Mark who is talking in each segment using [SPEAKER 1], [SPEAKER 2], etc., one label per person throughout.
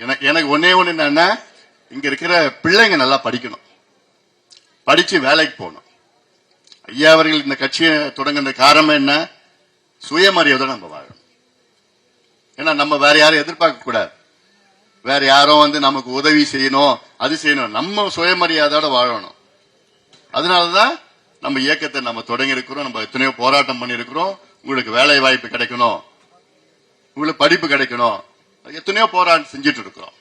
[SPEAKER 1] எனக்கு எனக்கு ஒன்னே ஒன்று என்னன்னா இங்க இருக்கிற பிள்ளைங்க நல்லா படிக்கணும். படிச்சு வேலைக்கு போகணும். ஐயா அவர்கள் இந்த கட்சியை தொடங்குன காரணம் என்ன? சுயமரியாதை நம்ம வாழணும். ஏன்னா நம்ம வேற யாரும் எதிர்பார்க்க கூடாது. வேற யாரும் வந்து நமக்கு உதவி செய்யணும் அது செய்யணும். நம்ம சுயமரியாதையோட வாழணும். அதனாலதான் நம்ம இயக்கத்தை நம்ம தொடங்கி இருக்கிறோம் நம்ம எத்தனையோ போராட்டம் பண்ணியிருக்கிறோம். உங்களுக்கு வேலை வாய்ப்பு கிடைக்கணும். உங்களுக்கு படிப்பு கிடைக்கணும். எத்தனையோ போராட்டம் செஞ்சுட்டு இருக்கிறோம்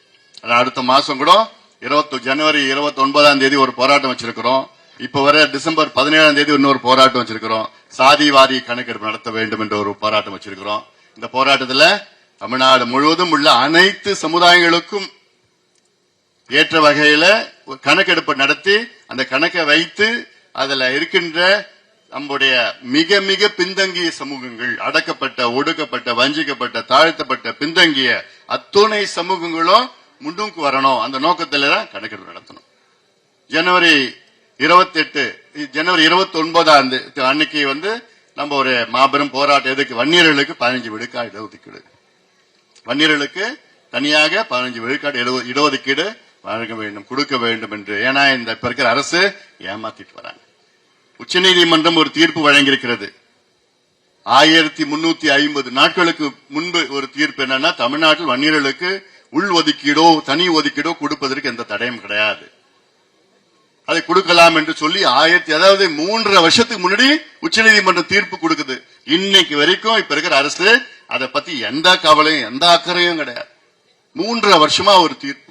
[SPEAKER 1] அடுத்த மாசம் கூட இருபத்தி ஜனவரி இருபத்தி ஒன்பதாம் தேதி ஒரு போராட்டம் வச்சிருக்கிறோம். இப்ப வர டிசம்பர் பதினேழாம் தேதி இன்னொரு போராட்டம் வச்சிருக்கிறோம். சாதி வாரி கணக்கெடுப்பு நடத்த வேண்டும் என்ற ஒரு போராட்டம் வச்சிருக்கிறோம். இந்த போராட்டத்துல தமிழ்நாடு முழுவதும் உள்ள அனைத்து சமுதாயங்களுக்கும் ஏற்ற வகையில கணக்கெடுப்பு நடத்தி அந்த கணக்கை வைத்து அதுல இருக்கின்ற நம்முடைய மிக மிக பின்தங்கிய சமூகங்கள் அடக்கப்பட்ட ஒடுக்கப்பட்ட வஞ்சிக்கப்பட்ட தாழ்த்தப்பட்ட பின்தங்கிய அத்துணை சமூகங்களும் முன்னுக்கு வரணும். அந்த நோக்கத்தில தான் கணக்கெடுப்பு நடத்தணும். ஜனவரி இருபத்தி எட்டு ஜனவரி இருபத்தி ஒன்பதாம் தேதி அன்னைக்கு வந்து நம்ம ஒரு மாபெரும் போராட்டம் எதுக்கு வன்னியர்களுக்கு பதினஞ்சு விழுக்காடு இடஒதுக்கீடு. வன்னியர்களுக்கு தனியாக பதினஞ்சு விழுக்காடு இட இடஒதுக்கீடு வழங்க வேண்டும் கொடுக்க வேண்டும் என்று ஏன்னா இந்த இப்ப இருக்கிற அரசு ஏமாத்திட்டு வராங்க. உச்சநீதிமன்றம் ஒரு தீர்ப்பு வழங்கியிருக்கிறது. ஆயிரத்தி முன்னூத்தி ஐம்பது நாட்களுக்கு முன்பு ஒரு தீர்ப்பு என்னன்னா தமிழ்நாட்டில் வன்னியர்களுக்கு உள் ஒதுக்கீடோ தனி ஒதுக்கீடோ கொடுப்பதற்கு எந்த தடையும் கிடையாது. அதை கொடுக்கலாம் என்று சொல்லி ஆயிரத்தி அதாவது மூன்றரை வருஷத்துக்கு முன்னாடி உச்சநீதிமன்றம் தீர்ப்பு கொடுக்குது. இன்னைக்கு வரைக்கும் இப்ப இருக்கிற அரசு அதை பத்தி எந்த கவலையும் எந்த அக்கறையும் கிடையாது. மூன்றரை வருஷமா ஒரு தீர்ப்பு.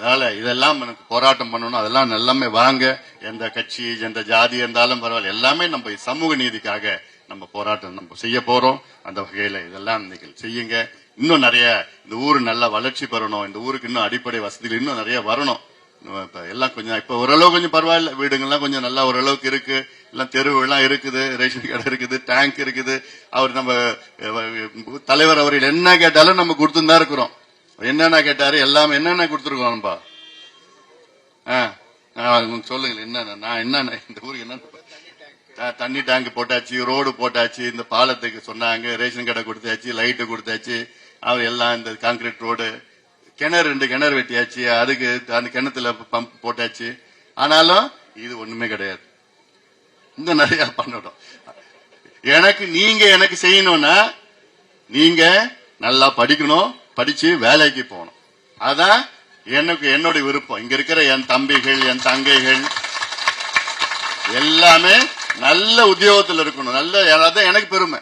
[SPEAKER 1] அதனால இதெல்லாம் எனக்கு போராட்டம் பண்ணணும் அதெல்லாம் எல்லாமே வாங்க. எந்த கட்சி எந்த ஜாதி இருந்தாலும் பரவாயில்ல. எல்லாமே நம்ம சமூக நீதிக்காக நம்ம போராட்டம் நம்ம செய்ய போறோம். அந்த வகையில இதெல்லாம் நீங்கள் செய்யுங்க. இன்னும் நிறைய இந்த ஊர் நல்லா வளர்ச்சி பெறணும். இந்த ஊருக்கு இன்னும் அடிப்படை வசதிகள் இன்னும் நிறைய வரணும். இப்ப எல்லாம் கொஞ்சம் இப்ப ஓரளவு கொஞ்சம் பரவாயில்ல. வீடுங்கள்லாம் கொஞ்சம் நல்லா ஓரளவுக்கு இருக்கு. எல்லாம் தெருவு எல்லாம் இருக்குது ரேஷன் கடை இருக்குது டேங்க் இருக்குது. அவர் நம்ம தலைவர் அவர்கள் என்ன கேட்டாலும் நம்ம கொடுத்துன்னு தான் இருக்கிறோம். என்னென்ன கேட்டாரு? எல்லாமே என்னென்ன கொடுத்துருக்கோம்பா ஆ, ஆ, சொல்லுங்க என்னென்ன? நான் என்னென்ன இந்த ஊருக்கு என்னென்ன தண்ணி டேங்க் போட்டாச்சு ரோடு போட்டாச்சு இந்த பாலத்துக்கு சொன்னாங்க ரேஷன் கடை கொடுத்தாச்சு லைட்டு கொடுத்தாச்சு அவர் எல்லாம் இந்த கான்கிரீட் ரோடு கிணறு ரெண்டு கிணறு வெட்டியாச்சு அதுக்கு அந்த கிணத்துல பம்ப் போட்டாச்சு. ஆனாலும் இது ஒண்ணுமே கிடையாது. இன்னும் நிறைய பண்ணணும். எனக்கு நீங்க எனக்கு செய்யணும்னா நீங்க நல்லா படிக்கணும் படிச்சு வேலைக்கு போகணும். அதான் எனக்கு என்னுடைய விருப்பம். இங்க இருக்கிற என் தம்பிகள் என் தங்கைகள் எல்லாமே நல்ல உத்தியோகத்தில் இருக்கணும். நல்ல அதான் எனக்கு பெருமை.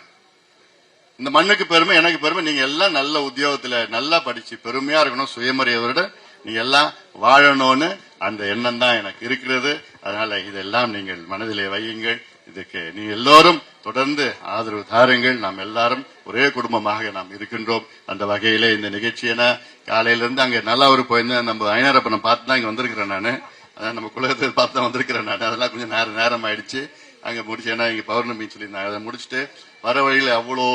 [SPEAKER 1] இந்த மண்ணுக்கு பெருமை எனக்கு பெருமை. நீங்க எல்லாம் நல்ல உத்தியோகத்துல நல்லா படிச்சு பெருமையா இருக்கணும். சுயமரியாதையோட நீங்க எல்லாம் வாழணும்னு அந்த எண்ணம் தான் எனக்கு இருக்கிறது. அதனால இதெல்லாம் நீங்கள் மனதிலே வையுங்கள். இதுக்கு நீ எல்லோரும் தொடர்ந்து ஆதரவு தாருங்கள். நாம் எல்லாரும் ஒரே குடும்பமாக நாம் இருக்கின்றோம். அந்த வகையிலே இந்த நிகழ்ச்சியன காலையிலிருந்து அங்கே நல்லா ஒரு போயிருந்தேன் நம்ம ஐநாரப்பனை பார்த்து தான் இங்கே வந்திருக்கிறேன் நான். அதான் நம்ம குலகத்தை பார்த்து தான் வந்திருக்கிறேன் நான். அதெல்லாம் கொஞ்சம் நேரம் நேரம் ஆயிடுச்சு அங்க முடிச்சு ஏன்னா இங்க பௌர்ணமி சொல்லியிருந்தாங்க. அதை முடிச்சுட்டு வர வழியில அவ்வளோ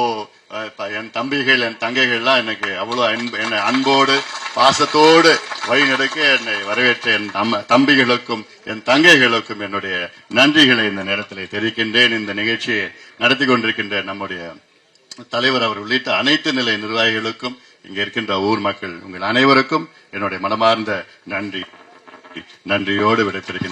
[SPEAKER 1] என் தம்பிகள் என் தங்கைகள்லாம் எனக்கு அவ்வளோ அன்பு என்னை அன்போடு பாசத்தோடு வழிநடக்க என்னை வரவேற்ற என் தம்பிகளுக்கும் என் தங்கைகளுக்கும் என்னுடைய நன்றிகளை இந்த நேரத்தில் தெரிவிக்கின்றேன். இந்த நிகழ்ச்சியை நடத்தி கொண்டிருக்கின்ற நம்முடைய தலைவர் அவர் உள்ளிட்ட அனைத்து நிலை நிர்வாகிகளுக்கும் இங்க இருக்கின்ற ஊர் மக்கள் உங்கள் அனைவருக்கும் என்னுடைய மனமார்ந்த நன்றி. நன்றியோடு விடைபெறுகின்றேன்.